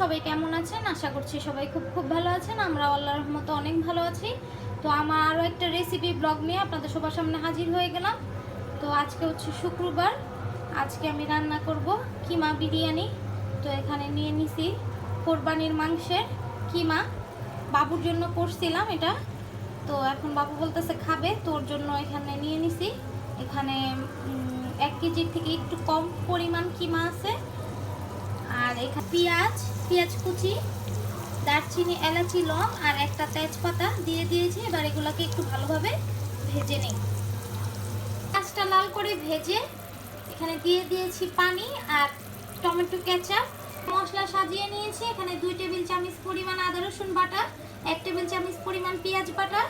সবাই কেমন আছেন? আশা করছি সবাই খুব খুব ভালো আছেন। আমরা আল্লাহর রহমতে অনেক ভালো আছি। তো আমার আরও একটা রেসিপি ব্লগ নিয়ে আপনাদের সবার সামনে হাজির হয়ে গেলাম। তো আজকে হচ্ছে শুক্রবার। আজকে আমি রান্না করব কিমা বিরিয়ানি। তো এখানে নিয়ে নিছি কোরবানির মাংসের কিমা। বাবুর জন্য করছিলাম এটা। তো এখন বাবু বলতেছে খাবে তোর জন্য এখানে নিয়ে নিছি। এখানে এক কেজির থেকে একটু কম পরিমাণ কিমা আছে। আর এখানে পেঁয়াজ পেঁয়াজ কুচি, দারচিনি, এলাচি, লং আর একটা তেজপাতা দিয়ে দিয়েছি। এবার এগুলোকে একটু ভালোভাবে ভেজে নিই। পেঁয়াজটা লাল করে ভেজে এখানে দিয়ে দিয়েছি পানি আর টমেটো কেচাপ। মশলা সাজিয়ে নিয়েছি। এখানে দুই টেবিল চামচ পরিমাণ আদা, রসুন বাটা, এক টেবিল চামচ পরিমাণ পেঁয়াজ বাটা,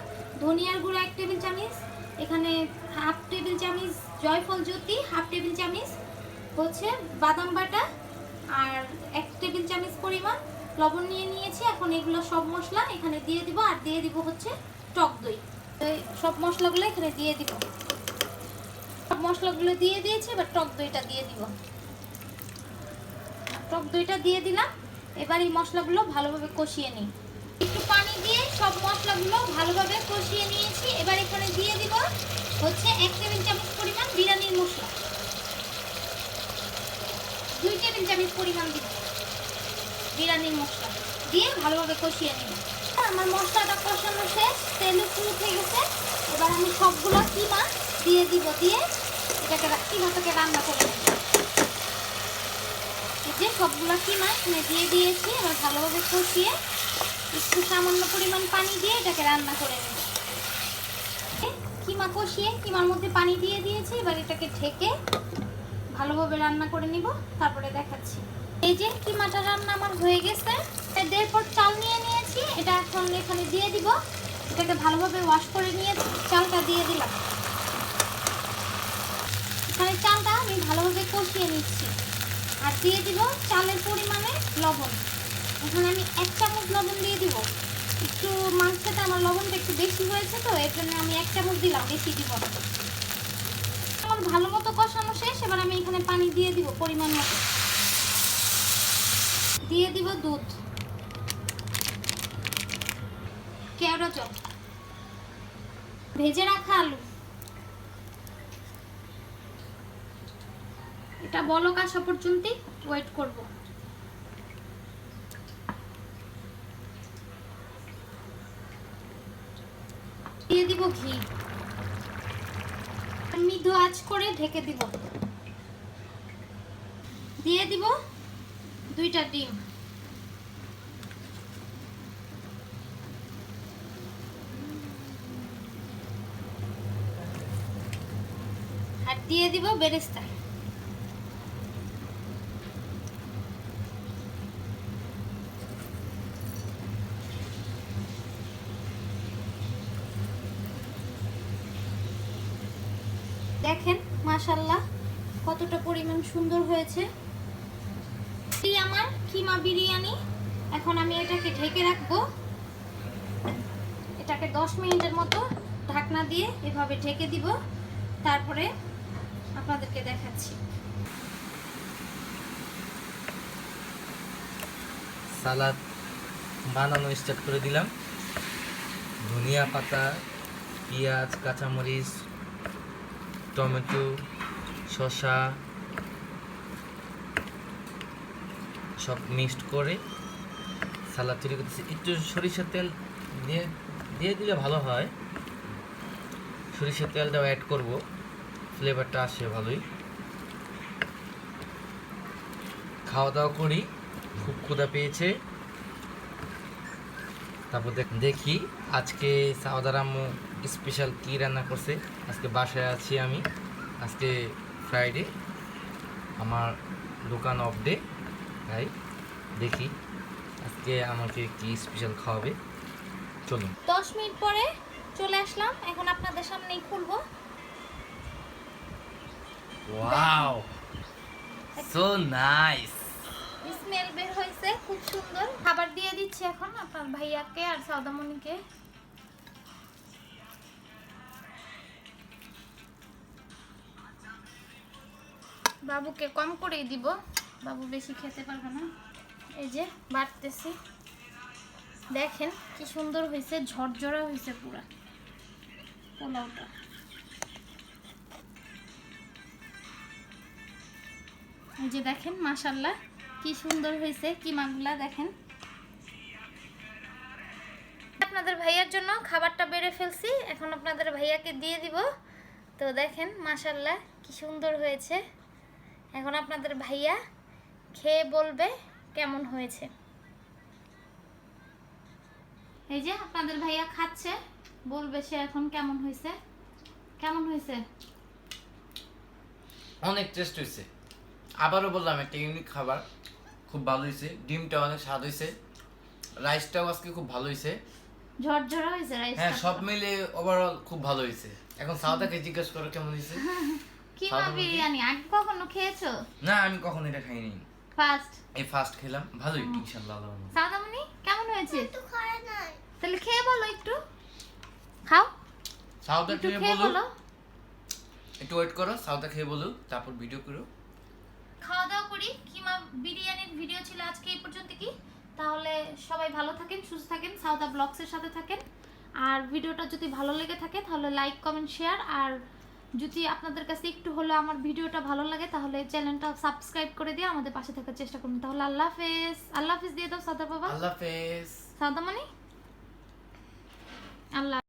ধনিয়ার গুঁড়ো এক টেবিল চামচ, এখানে হাফ টেবিল চামচ জয়ফল জ্যোতি, হাফ টেবিল চামচ হচ্ছে বাদাম বাটা আর এক টেবিল চামচ পরিমাণ লবণ নিয়ে নিয়েছি। এখন এগুলো সব মশলা এখানে দিয়ে দিব আর দিয়ে দিব হচ্ছে টক দই। সব মশলাগুলো এখানে দিয়ে দিব। সব মশলাগুলো দিয়ে দিয়েছি, এবার টক দইটা দিয়ে দিব। টক দইটা দিয়ে দিলাম। এবার এই মশলাগুলো ভালোভাবে কষিয়ে নিই। একটু পানি দিয়ে সব মশলাগুলো ভালোভাবে কষিয়ে নিয়েছি। এবার এখানে দিয়ে দিব হচ্ছে এক টেবিল চামচ পরিমাণ বিরিয়ানির মশলা। টেবিল চামচ পরিমাণ দিব। বিরিয়ানির মশলা। দিয়ে ভালোভাবে কষিয়ে নিব। আমার মশলাটা কষানো শেষ তেল একটু উঠে গেছে। এবার আমি সবগুলো কিমা দিয়ে দিব, দিয়ে এটাকে কিমাটাকে রান্না করে নেব। যে সবগুলো কিমা এখানে দিয়ে দিয়েছি, এবার ভালোভাবে কষিয়ে একটু সামান্য পরিমাণ পানি দিয়ে এটাকে রান্না করে নেব। কিমা কষিয়ে কিমার মধ্যে পানি দিয়ে দিয়েছি, এবার এটাকে ঢেকে ভালোভাবে রান্না করে নিব, তারপরে দেখাচ্ছি। এই যে কিমাটা রান্না আমার হয়ে গেছে এরপর চাল নিয়ে নিয়েছি, এটা এখন এখানে দিয়ে দিব। এটাকে ভালোভাবে ওয়াশ করে নিয়ে চালটা দিয়ে দিলাম। এখানে চালটা আমি ভালোভাবে কষিয়ে নিচ্ছি। আর দিয়ে দিব চালের পরিমাণে লবণ। এখানে আমি এক চামচ লবণ দিয়ে দিব। একটু মাংসটা আমার লবণটা একটু বেশি হয়েছে তো, এর জন্য আমি এক চামচ দিলাম, বেশি দিব না। আমার ভালো মতো কষানো শেষ, এবার আমি এখানে পানি দিয়ে দিব পরিমাণ মতো। দিয়ে দিব দুধ। কেওড়া চপ ভেজে রাখা আলু। এটা বলক আসা পর্যন্ত ওয়েট করব দিয়ে দিব ঘি মৃদু আঁচ করে ঢেকে দিব। দিয়ে দিব দুইটা ডিম। আর দিয়ে দিব বেরেস্তা। দেখেন মাশাল্লাহ কতটা পরিমাণ সুন্দর হয়েছে। এই আমার কিমা বিরিয়ানি। এখন আমি এটাকে ঢেকে রাখব। এটাকে দশ মিনিটের মতো ঢাকনা দিয়ে এভাবে ঢেকে দিব। তারপরে আপনাদেরকে দেখাচ্ছি। সালাদ বানানো স্টার্ট করে দিলাম। ধনিয়া পাতা, পেঁয়াজ, কাঁচামরিচ টমেটো, শসা, সব মিক্সড করে সালাদ তৈরি করতেছি। একটু সরিষার তেল দিয়ে দিয়ে দিলে ভালো হয়। সরিষার তেলটাও অ্যাড করব। ফ্লেভারটা আসে ভালোই। খাওয়া দাওয়া করি। খুব ক্ষুধা পেয়েছে। তারপর দেখ- দেখি আজকে সাউদার আম্মু স্পেশাল কী রান্না করছে। আজকে বাসায় আছি আমি। আজকে ফ্রাইডে আমার দোকান অফ ডে তাই দেখি আজকে আমাকে কি স্পেশাল খাওয়াবে। চলুন। দশ মিনিট পরে চলে আসলাম এখন আপনাদের সামনেই খুলবো। ওয়াও সো নাইস স্মেল খুব সুন্দর। খাবার দিয়ে দিচ্ছি এখন আপনার ভাইয়াকে আর সৌদামণিকে বাবুকে কম করেই দিব। বাবু বেশি খেতে পারবে না। এই যে, বাড়তেছি। দেখেন কি সুন্দর হয়েছে, ঝরঝরা হয়েছে পুরা পোলাওটা। এই যে দেখেন মাশাল্লাহ কি সুন্দর হয়েছে? কি কিমাগুলা দেখেন। আপনাদের ভাইয়ার জন্য খাবারটা বেড়ে ফেলছি। এখন আপনাদের ভাইয়াকে দিয়ে দিব। তো দেখেন মাশাল্লাহ কি সুন্দর হয়েছে। এখন আপনাদের ভাইয়া খেয়ে বলবে কেমন হয়েছে। এই যে আপনাদের ভাইয়া খাচ্ছে, বলবে সে এখন কেমন হয়েছে। কেমন হয়েছে? অনেক টেস্ট হয়েছে। আবারও বললাম, একটা ইউনিক খাবার। খুব ভালো হয়েছে ডিমটা অনেক স্বাদ হয়েছে রাইসটাও আজকে খুব ভালো হয়েছে ঝরঝরা হয়েছে রাইসটা হ্যাঁ সব মিলে ওভারঅল খুব ভালো হয়েছে এখন সাউদাকে জিজ্ঞেস করো কেমন হয়েছে কিমা? বিরিয়ানি আগে কখনো খেয়েছো? না আমি কখন এটা খাইনি। ফার্স্ট এই ফার্স্ট খেলাম ভালোই ইনশাল্লাহ আল্লাহ রহমতে। সাদামণি কেমন হয়েছে? তাহলে খেয়ে বলো একটু। খাও। সাউদা একটু খেয়ে খেয়ে বলো। বলো। একটু ওয়েট করো সাউদা খেয়ে বলো তারপর ভিডিও করো। খাওয়া দাওয়া করি কিমা বিরিয়ানির ভিডিও ছিল আজকে এই পর্যন্ত কি? তাহলে সবাই ভালো থাকেন সুস্থ থাকেন সাউদা ব্লগসের সাথে থাকেন। আর ভিডিওটা যদি ভালো লেগে থাকে তাহলে লাইক কমেন্ট শেয়ার আর যদি আপনাদের কাছে একটু হলে আমার ভিডিওটা ভালো লাগে তাহলে চ্যানেলটা সাবস্ক্রাইব করে দিয়ে আমাদের পাশে থাকার চেষ্টা করুন। তাহলে আল্লাহ হাফেজ। আল্লাহ হাফেজ দিয়ে দাও সাদা বাবা। আল্লাহ হাফেজ। সাদা মানে আল্লাহ